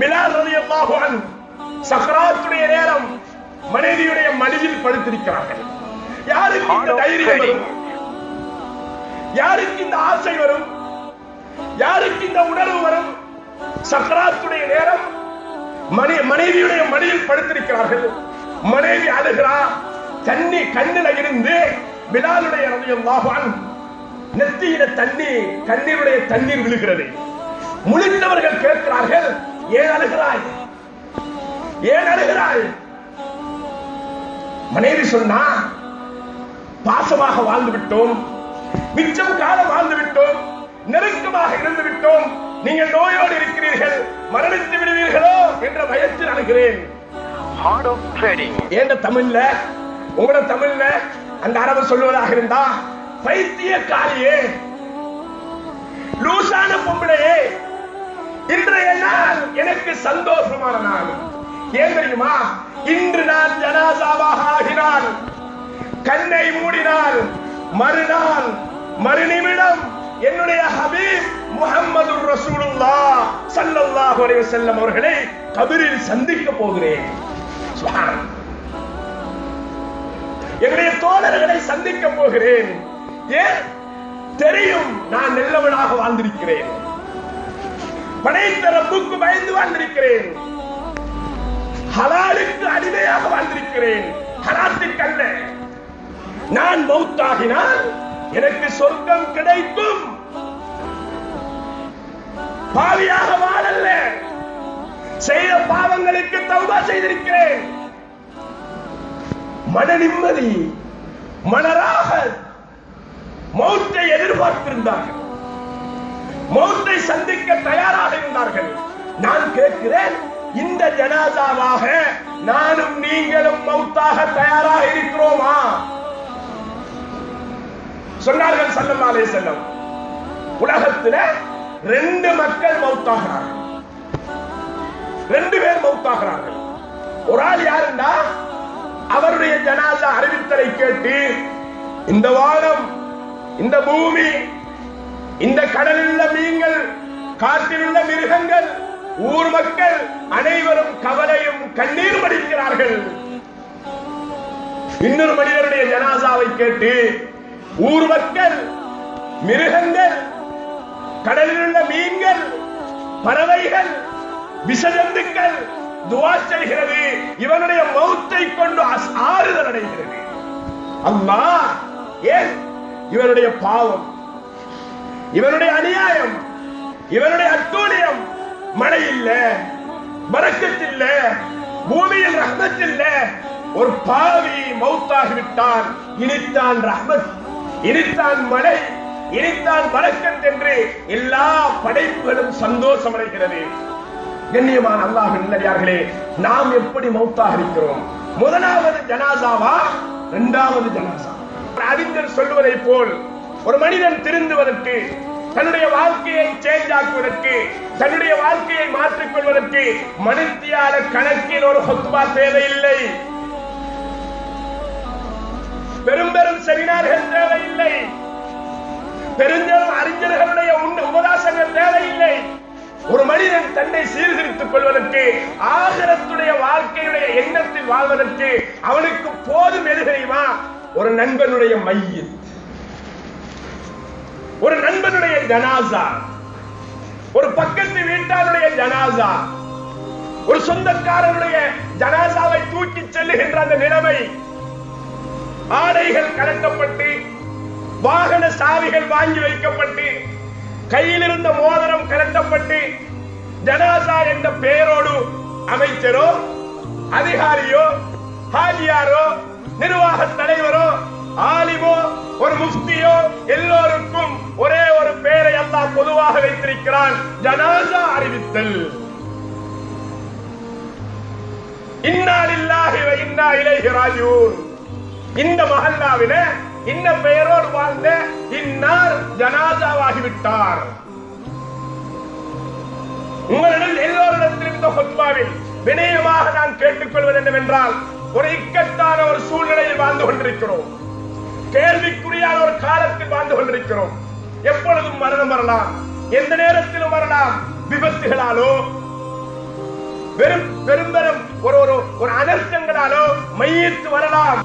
பிலால் ரலியல்லாஹு அன்ஹு சக்கராத்துடைய நேரம் மனைவியுடைய மடியில் படுத்திருக்கிறார்கள். யாருக்கு இந்த தைரியம் வரும்? யாருக்கு இந்த ஆசை வரும்? யாருக்கு இந்த உணர்வு வரும்? சக்கராத்துடைய நேரம் மணி மனைவியுடைய மடியில் படுத்திருக்கிறார்கள். மனைவி அழுகிறார் தண்ணி கண்ணில இருந்து பிலாலுடைய அன்ஹு நெத்தியில தண்ணி கண்ணீருடைய தண்ணீர் விழுகிறது. முழித்தவர்கள் கேட்கிறார்கள் ஏன் அழுகிறாய்? ஏன் அழுகிறாய்? மனைவி சொன்னா பாசமாக வாழ்ந்து விட்டோம் மிச்சம் காலம் வாழ்ந்து விட்டோம் நெருக்கமாக இருந்து விட்டோம் நீங்கள் நோயோடு இருக்கிறீர்கள் மரணித்து விடுவீர்களோ என்ற பயத்தில் Trading. ஏண்ட தமிழ்ல உங்களோட தமிழ்ல அந்த அரபு சொல்லுவதாக இருந்தா பைத்தியக்காரியே லூசான பொம்பளையே இன்றைய நாள் எனக்கு சந்தோஷமான நாள். ஏன் தெரியுமா? இன்று நான் ஜனாசாவாக ஆகினால் கண்ணை மூடினால் மறுநாள் மறுநிமிடம் என்னுடைய ஹபீப் முஹம்மது ரசூலுல்லா சல்லல்லாஹு அலைஹி வஸல்லம் அவர்களை கபிரில் சந்திக்க போகிறேன். சுப்ஹான் என்னுடைய தோழர்களை சந்திக்க போகிறேன். ஏன்? தெரியும் நான் நல்லவனாக வாழ்ந்திருக்கிறேன். படைத்த ரப்புக்கு பயந்து வாழ்ந்திருக்கிறேன் ஹலாலுக்கு அடிமையாக வாழ்ந்திருக்கிறேன் ஹலாத்துக்கு அல்ல நான் மௌத்தாகினால் எனக்கு சொர்க்கம் கிடைக்கும். பாவியாக வாழல்ல. செய்த பாவங்களுக்கு தௌபா செய்திருக்கிறேன். மன நிம்மதி மனராக மௌத்தை எதிர்பார்த்திருந்தார்கள். மௌத்தை சந்திக்க தயாராக இருந்தார்கள். நான் கேட்கிறேன் இந்த ஜனாதாவாக நானும் நீங்களும் மௌத்தாக தயாராக இருக்கிறோமா? சொன்னார்கள் சல்லம் அலே செல்லம் உலகத்துல ரெண்டு மக்கள் மௌத்தாகிறார்கள். ரெண்டு பேர் மௌத்தாகிறார்கள். ஒரு ஆள் யாருண்டா? அவருடைய ஜனாதா அறிவித்தலை கேட்டு இந்த வானம் இந்த பூமி இந்த கடலில் உள்ள மீன்கள் காட்டில் உள்ள மிருகங்கள் ஊர் மக்கள் அனைவரும் கவலையும் கண்ணீரும் அடிக்கிறார்கள். இன்னொரு மனிதருடைய ஜனாசாவை கேட்டு ஊர் மக்கள் மிருகங்கள் கடலில் உள்ள மீன்கள் பறவைகள் விஷஜந்துக்கள் துவா செய்கிறது. இவனுடைய மௌத்தை கொண்டு அஸ்- ஆறுதல் அடைகிறது. அம்மா ஏன்? இவனுடைய பாவம். இவனுடைய அநியாயம் இவனுடைய அட்டூழியம் மழை இல்ல பரக்கத் இல்ல பூமியில் ரஹ்மத் இல்ல ஒரு பாவி மௌத்தாகி விட்டான். இனித்தான் ரஹ்மத் இனித்தான் மழை இனித்தான் மறக்கத் என்று எல்லா படைப்புகளும் சந்தோஷம் அடைகிறது. கண்ணியமான அல்லாஹ் நல்லடியார்களே நாம் எப்படி மௌத்தாக இருக்கிறோம்? முதலாவது ஜனாசாவா இரண்டாவது ஜனாசா? அறிஞர் சொல்லுவதை போல் ஒரு மனிதன் திருந்துவதற்கு தன்னுடைய வாழ்க்கையை சேஞ்ச் ஆக்குவதற்கு தன்னுடைய வாழ்க்கையை மாற்றிக் கொள்வதற்கு மனித்தியால கணக்கில் ஒரு ஹொத்துபா தேவையில்லை. பெரும் பெரும் செமினார்கள் தேவையில்லை. பெருஞ்செரும் அறிஞர்களுடைய உபதாசங்கள் தேவையில்லை. ஒரு மனிதன் தன்னை சீர்திருத்திக் கொள்வதற்கு ஆகரத்துடைய வாழ்க்கையுடைய எண்ணத்தில் வாழ்வதற்கு அவனுக்கு போதும் எது தெரியுமா? ஒரு நண்பனுடைய மையம் ஒரு நண்பனுடைய ஜனாசா ஒரு பக்கத்து வீட்டாருடைய ஜனாசா ஒரு சொந்தக்காரருடைய ஜனாசாவை தூக்கி செல்லுகின்ற அந்த நிலைமை ஆடைகள் கலக்கப்பட்டு வாகன சாவிகள் வாங்கி வைக்கப்பட்டு கையில் இருந்த மோதிரம் கலட்டப்பட்டு ஜனாசா என்ற பெயரோடு அமைச்சரோ அதிகாரியோ ஹாஜியாரோ நிர்வாக தலைவரோ ஆலிமோ ஒரு முஃப்தியோ எல்லோருக்கும் அல்லாஹ் வைத்திருக்கிறான். ஜனாசா அறிவித்தல். இந்த மஹல்லாவில இந்த பெயரோடு வாழ்ந்த இன்னார் ஜனாதாவாகிவிட்டார் உங்களிடம் எல்லோரிடத்திலும் இந்த ஹொத்பாவில் வினயமாக நான் கேட்டுக்கொள்வது என்னவென்றால் ஒரு இக்கட்டான ஒரு சூழ்நிலையில் வாழ்ந்து கொண்டிருக்கிறோம். கேள்விக்குறியான ஒரு காலத்தில் வாழ்ந்து கொண்டிருக்கிறோம். எப்பொழுதும் மரணம் வரலாம். எந்த நேரத்திலும் வரலாம். விபத்துகளாலோ வெறும் பெரும்பெரும் ஒரு ஒரு ஒரு அனர்த்தங்களாலோ மையத்து வரலாம்.